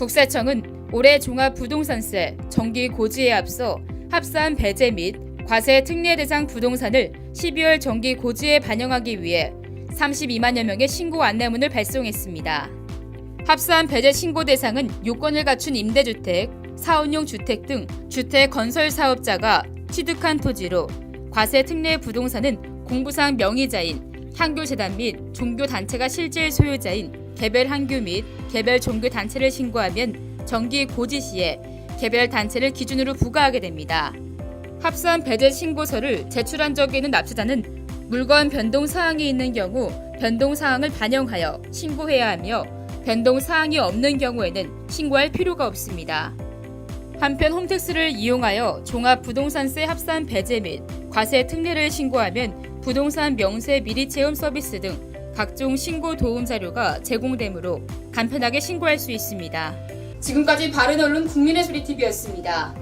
국세청은 올해 종합부동산세 정기 고지에 앞서 합산 배제 및 과세 특례 대상 부동산을 12월 정기 고지에 반영하기 위해 32만여 명의 신고 안내문을 발송했습니다. 합산 배제 신고 대상은 요건을 갖춘 임대주택, 사원용 주택 등 주택 건설 사업자가 취득한 토지로 과세 특례 부동산은 공부상 명의자인 향교재단 및 종교단체가 실질 소유자인 개별 한교 및 개별 종교단체를 신고하면 정기 고지 시에 개별 단체를 기준으로 부과하게 됩니다. 합산 배제 신고서를 제출한 적이 있는 납세자는 물건 변동 사항이 있는 경우 변동 사항을 반영하여 신고해야 하며 변동 사항이 없는 경우에는 신고할 필요가 없습니다. 한편 홈택스를 이용하여 종합부동산세 합산 배제 및 과세 특례를 신고하면 부동산 명세 미리 체험 서비스 등 각종 신고 도움 자료가 제공되므로 간편하게 신고할 수 있습니다. 지금까지 바른 언론 국민의 소리 TV였습니다.